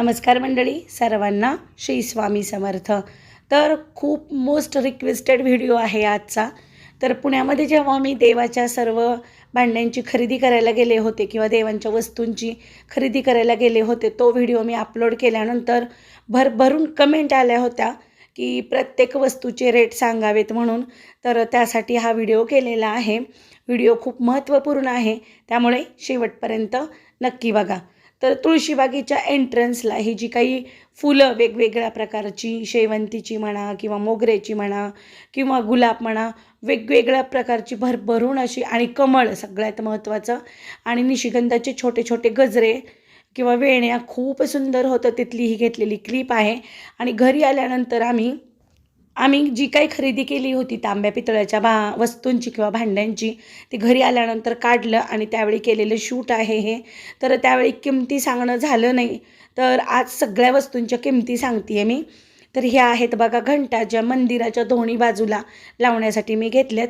नमस्कार मंडळी सर्वांना श्री स्वामी समर्थ. तर खूप मोस्ट रिक्वेस्टेड व्हिडिओ आहे आजचा. तर पुण्यामध्ये जेव्हा मी देवाच्या सर्व भांड्यांची खरेदी करायला गेले होते किंवा देवांच्या वस्तूंची खरेदी करायला गेले होते तो व्हिडिओ मी अपलोड केल्यानंतर भरभरून कमेंट आल्या होत्या की प्रत्येक वस्तूचे रेट सांगावेत म्हणून. तर त्यासाठी हा व्हिडिओ केलेला आहे. व्हिडिओ खूप महत्त्वपूर्ण आहे. त्यामुळे शेवटपर्यंत नक्की बघा. तर तुळशीबागेच्या एंट्रन्सला ही जी काही फुलं वेगवेगळ्या प्रकारची शेवंतीची म्हणा किंवा मोगऱ्याची म्हणा किंवा गुलाब म्हणा वेगवेगळ्या प्रकारची भरभरून अशी आणि कमळ सगळ्यात महत्त्वाचं आणि निशिगंधाचे छोटे छोटे गजरे किंवा वेण्या खूप सुंदर होतं. तिथली ही घेतलेली क्लिप आहे. आणि घरी आल्यानंतर आम्ही आम्ही जी काही खरेदी केली होती तांब्या पितळ्याच्या भा वस्तूंची किंवा भांड्यांची ती घरी आल्यानंतर काढलं आणि त्यावेळी केलेलं शूट आहे हे. तर त्यावेळी किमती सांगणं झालं नाही. तर आज सगळ्या वस्तूंच्या किमती सांगते आहे मी. तर ह्या आहेत बघा घंटा ज्या मंदिराच्या दोन्ही बाजूला लावण्यासाठी मी घेतल्यात.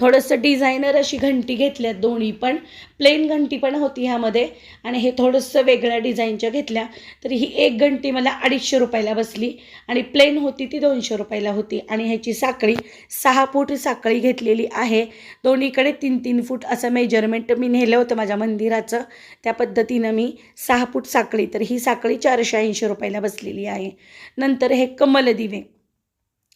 थोडंसं डिझायनर अशी घंटी घेतल्यात दोन्ही पण प्लेन घंटी पण होती ह्यामध्ये. आणि हे थोडंसं वेगळ्या डिझाईनच्या घेतल्या. तर ही एक घंटी मला अडीचशे रुपयाला बसली. आणि प्लेन होती ती दोनशे रुपयाला होती. आणि ह्याची साखळी सहा फूट साखळी घेतलेली आहे. दोन्हीकडे तीन तीन फूट असं मेजरमेंट मी नेलं होतं माझ्या मंदिराचं. त्या पद्धतीनं मी सहा फूट साखळी तर ही साखळी चारशे ऐंशी रुपयाला बसलेली आहे. नंतर हे कमल दिवे.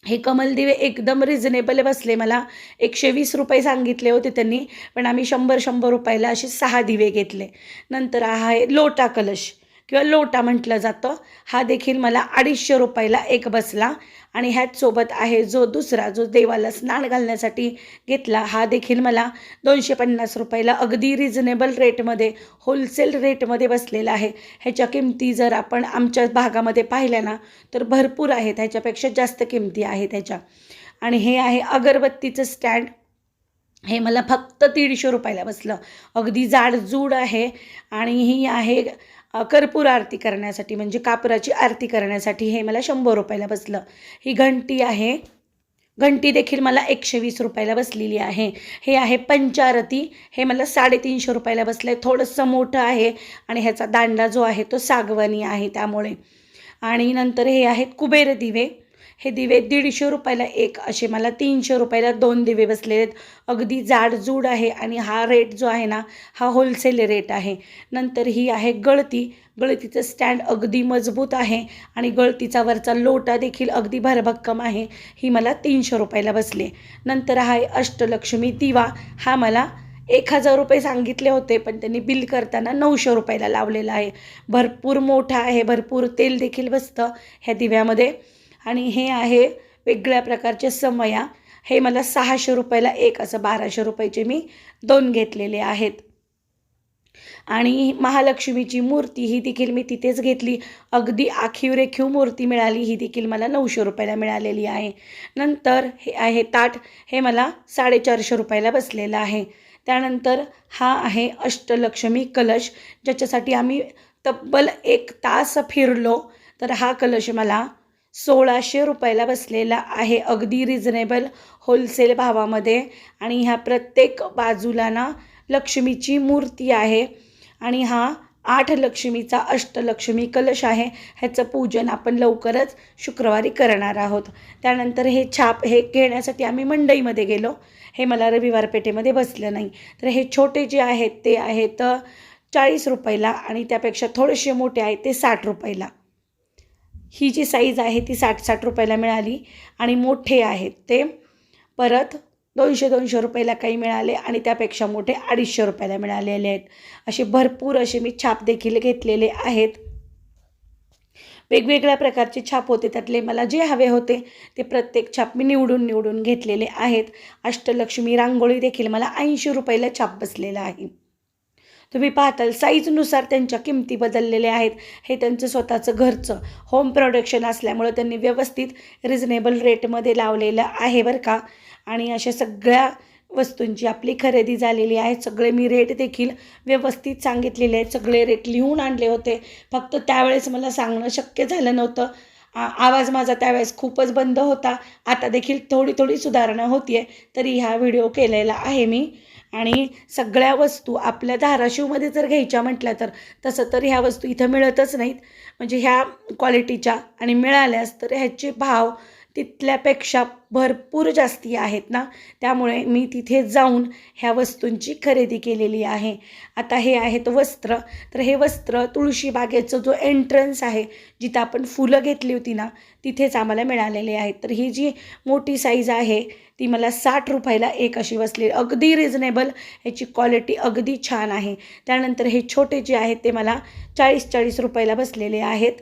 हे कमल दिवे एकदम रिझनेबल बसले मला. एकशे वीस रुपये सांगितले होते त्यांनी पण आम्ही शंभर शंभर रुपयाला असे सहा दिवे घेतले. नंतर हा आहे लोटा कलश. किंवा लोटा म्हटलं जातं हा देखील मला अडीचशे रुपयाला एक बसला. आणि ह्याचसोबत आहे जो दुसरा जो देवाला स्नान घालण्यासाठी घेतला हा देखील मला दोनशे पन्नास रुपयाला अगदी रिझनेबल रेटमध्ये होलसेल रेटमध्ये बसलेला आहे. ह्याच्या किमती जर आपण आमच्या भागामध्ये पाहिल्या ना तर भरपूर आहेत. ह्याच्यापेक्षा जास्त किमती आहेत ह्याच्या. आणि हे आहे अगरबत्तीचं स्टँड हे मला फक्त दीडशे रुपयाला बसलं. अगदी जाडजूड आहे आणि ही आहे कर्पूर आरती करण्यासाठी म्हणजे कापराची आरती करण्यासाठी हे मला शंभर रुपयाला बसलं. ही घंटी आहे. घंटी देखील मला एकशे वीस रुपयाला बसलेली आहे. हे आहे पंचारती. हे मला साडेतीनशे रुपयाला बसलं आहे थोडंसं मोठं आहे आणि ह्याचा दांडा जो आहे तो सागवानी आहे त्यामुळे. आणि नंतर हे आहेत कुबेर दिवे. हे दिवे दीडशे रुपयाला एक असे मला तीनशे रुपयाला दोन दिवे बसले आहेत. अगदी जाडजूड आहे आणि हा रेट जो आहे ना हा होलसेल रेट आहे. नंतर ही आहे गळती. गळतीचं स्टँड अगदी मजबूत आहे आणि गळतीचा वरचा लोटा देखील अगदी भरभक्कम आहे. ही मला तीनशे रुपयाला बसले नंतर हा आहे अष्टलक्ष्मी दिवा. हा मला एक हजार रुपये सांगितले होते पण त्यांनी बिल करताना नऊशे रुपयाला लावलेला आहे. भरपूर मोठा आहे भरपूर तेल देखील बसतं. ह्या दिव्यामध्ये आणि हे आहे वेगळ्या प्रकारचे समया. हे मला सहाशे रुपयाला एक असं बाराशे रुपयाचे मी दोन घेतलेले आहेत. आणि महालक्ष्मीची मूर्ती ही देखील मी तिथेच घेतली. अगदी आखीव रेखीव मूर्ती मिळाली ही देखील मला नऊशे रुपयाला मिळालेली आहे. नंतर हे आहे ताट हे मला साडेचारशे रुपयाला बसलेलं आहे. त्यानंतर हा आहे अष्टलक्ष्मी कलश ज्याच्यासाठी आम्ही तब्बल एक तास फिरलो. तर हा कलश मला सोळाशे रुपयाला बसलेला आहे. अगदी रिझनेबल होलसेल भावामध्ये. आणि ह्या प्रत्येक बाजूला ना लक्ष्मीची मूर्ती आहे. आणि हा आठ लक्ष्मीचा अष्टलक्ष्मी कलश आहे. ह्याचं पूजन आपण लवकरच शुक्रवारी करणार आहोत. त्यानंतर हे छाप हे घेण्यासाठी आम्ही मंडईमध्ये गेलो. हे मला रविवार पेठेमध्ये बसलं नाही. तर हे छोटे जे आहेत ते आहेत चाळीस रुपयाला आणि त्यापेक्षा थोडेसे मोठे आहेत ते साठ रुपयाला. ही जी साईज आहे ती साठ साठ रुपयाला मिळाली आणि मोठे आहेत ते परत दोनशे दोनशे रुपयाला काही मिळाले आणि त्यापेक्षा मोठे अडीचशे रुपयाला मिळालेले आहेत. असे भरपूर असे मी छाप देखील घेतलेले आहेत. वेगवेगळ्या प्रकारचे छाप होते त्यातले मला जे हवे होते ते प्रत्येक छाप मी निवडून निवडून घेतलेले आहेत. अष्टलक्ष्मी रांगोळी देखील मला ऐंशी रुपयाला छाप बसलेला आहे. तुम्ही पाहताल साईजनुसार त्यांच्या किमती बदललेल्या आहेत. हे त्यांचं स्वतःचं घरचं होम प्रोडक्शन असल्यामुळं त्यांनी व्यवस्थित रिझनेबल रेटमध्ये लावलेलं आहे बरं का. आणि अशा सगळ्या वस्तूंची आपली खरेदी झालेली आहे. सगळे मी रेट देखील व्यवस्थित सांगितलेले आहेत. सगळे रेट लिहून आणले होते. फक्त त्यावेळेस मला सांगणं शक्य झालं नव्हतं. आवाज माझा त्यावेळेस खूपच बंद होता. आता देखील थोडी थोडी सुधारणा होती आहे तरी ह्या व्हिडिओ केलेला आहे मी. आणि सगळ्या वस्तू आपल्या धाराशिवमध्ये जर घ्यायच्या म्हटल्या तर तसं तर ह्या वस्तू इथं मिळतच नाहीत. म्हणजे ह्या क्वालिटीच्या आणि मिळाल्यास तर ह्याचे भाव तिथल्यापेक्षा भरपूर जास्ती आहेत ना? त्यामुळे मी तिथे जाऊन ह्या वस्तूंची खरेदी केलेली आहे. आता हे आहेत वस्त्र. तर हे वस्त्र तुळशीबागेचं जो एंट्रन्स आहे जिथं आपण फुलं घेतली होती ना तिथेच आम्हाला मिळालेले आहेत. तर ही जी मोठी साईज आहे ती मला साठ रुपयाला एक अशी बसली. अगदी रिझनेबल ह्याची क्वालिटी अगदी छान आहे. त्यानंतर हे छोटे जे आहेत ते मला चाळीस चाळीस रुपयाला बसलेले आहेत.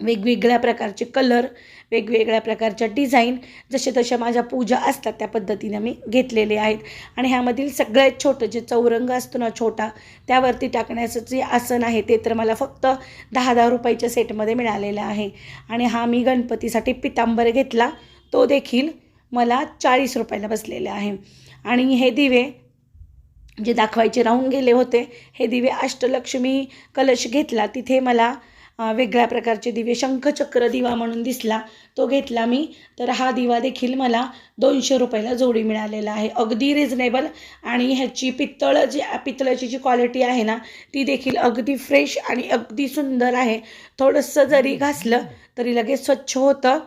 वेगवेगळ्या प्रकारचे कलर वेगवेगळ्या प्रकारच्या डिझाईन जसे तशा माझ्या पूजा असतात त्या पद्धतीने मी घेतलेले आहेत. आणि ह्यामधील सगळ्यात छोटं जे चौरंग असतो ना छोटा त्यावरती टाकण्याचं जे आसन आहे ते तर मला फक्त दहा दहा रुपयाच्या सेटमध्ये मिळालेलं आहे. आणि हा मी गणपतीसाठी पितांबर घेतला तो देखील मला चाळीस रुपयाला बसलेला आहे. आणि हे दिवे जे दाखवायचे राहून गेले होते हे दिवे अष्टलक्ष्मी कलश घेतला तिथे मला वेगळ्या प्रकारचे दिवे. शंखचक्र दिवा म्हणून दिसला तो घेतला मी. तर हा दिवा देखील मला दोनशे रुपयाला जोडी मिळालेला आहे. अगदी रिझनेबल आणि ह्याची पितळ जी पितळाची जी क्वालिटी आहे ना ती देखील अगदी फ्रेश आणि अगदी सुंदर आहे. थोडंसं जरी घासलं तरी लगेच स्वच्छ होतं.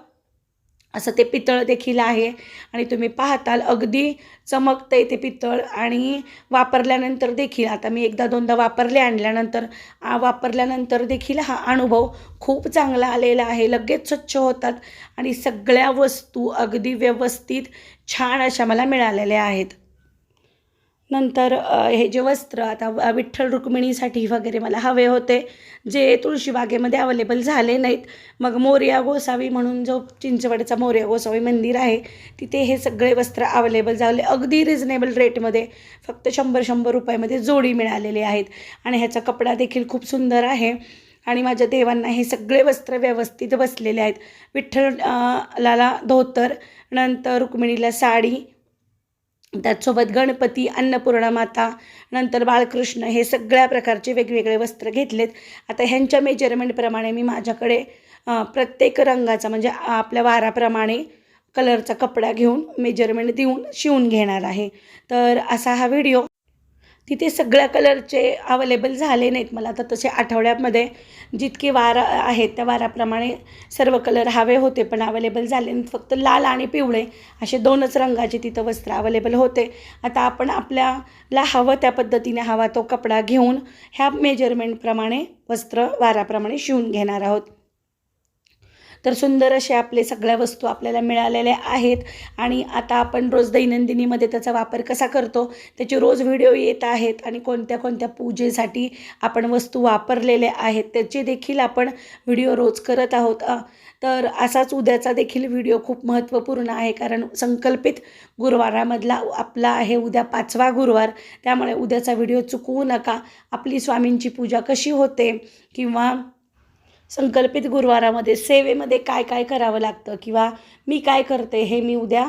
असं ते पितळ देखील आहे. आणि तुम्ही पाहताल अगदी चमकतं ते पितळ आणि वापरल्यानंतर देखील आता मी एकदा दोनदा वापरले आणल्यानंतर वापरल्यानंतर देखील हा अनुभव खूप चांगला आलेला आहे. लगेच स्वच्छ होतात आणि सगळ्या वस्तू अगदी व्यवस्थित छान अशा मला मिळालेल्या आहेत. नंतर हे जे वस्त्र आता विठ्ठल रुक्मिणीसाठी वगैरे मला हवे होते जे तुळशीबागेमध्ये अवेलेबल झाले नाहीत. मग मोर्या गोसावी म्हणून जो चिंचवडचा मोर्या गोसावी मंदिर आहे तिथे हे सगळे वस्त्र अवेलेबल झाले. अगदी रिझनेबल रेटमध्ये फक्त शंभर शंभर रुपयामध्ये जोडी मिळालेली आहेत. आणि ह्याचा कपडा देखील खूप सुंदर आहे. आणि माझ्या देवांना हे सगळे वस्त्र व्यवस्थित बसलेले आहेत. विठ्ठल लाला धोतर नंतर रुक्मिणीला साडी त्याचसोबत गणपती अन्नपूर्णा माता नंतर बाळकृष्ण हे सगळ्या प्रकारचे वेगवेगळे वस्त्र घेतलेत. आता ह्यांच्या मेजरमेंटप्रमाणे मी माझ्याकडे प्रत्येक रंगाचा म्हणजे आपल्या वाराप्रमाणे कलरचा कपडा घेऊन मेजरमेंट देऊन शिवून घेणार आहे. तर असा हा व्हिडिओ तिथे सगळ्या कलरचे अवेलेबल झाले नाहीत मला. तर तसे आठवड्यामध्ये जितके वार आहेत त्या वाराप्रमाणे सर्व कलर हवे होते पण अवेलेबल झाले नाहीत. फक्त लाल आणि पिवळे असे दोनच रंगाचे तिथं वस्त्र अवेलेबल होते. आता आपण आपल्याला हवं त्या पद्धतीने हवा तो कपडा घेऊन ह्या मेजरमेंटप्रमाणे वस्त्र वाराप्रमाणे शिवून घेणार आहोत. तर सुंदर असे आपले सगळ्या वस्तू आपल्याला मिळालेल्या आहेत. आणि आता आपण रोज दैनंदिनीमध्ये त्याचा वापर कसा करतो त्याचे रोज व्हिडिओ येत आहेत आणि कोणत्या कोणत्या पूजेसाठी आपण वस्तू वापरलेल्या आहेत त्याचे देखील आपण व्हिडिओ रोज करत आहोत. तर असाच उद्याचा देखील व्हिडिओ खूप महत्त्वपूर्ण आहे कारण संकल्पित गुरुवारामधला आपला आहे उद्या पाचवा गुरुवार. त्यामुळे उद्याचा व्हिडिओ चुकवू नका. आपली स्वामींची पूजा कशी होते किंवा संकल्पित गुरुवारामध्ये सेवेमध्ये काय काय करावं लागतं किंवा मी काय करते हे मी उद्या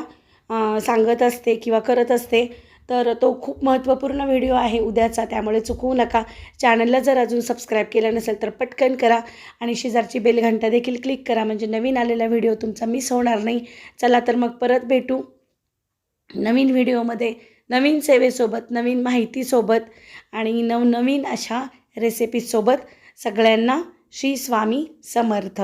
सांगत असते किंवा करत असते. तर तो खूप महत्त्वपूर्ण व्हिडिओ आहे उद्याचा त्यामुळे चुकवू नका. चॅनलला जर अजून सबस्क्राईब केलं नसेल तर पटकन करा आणि शेजारची बेलघंटा देखील क्लिक करा म्हणजे नवीन आलेला व्हिडिओ तुमचा मिस होणार नाही. चला तर मग परत भेटू नवीन व्हिडिओमध्ये नवीन सेवेसोबत नवीन माहितीसोबत आणि नवनवीन अशा रेसिपीजसोबत सगळ्यांना श्री स्वामी समर्थ.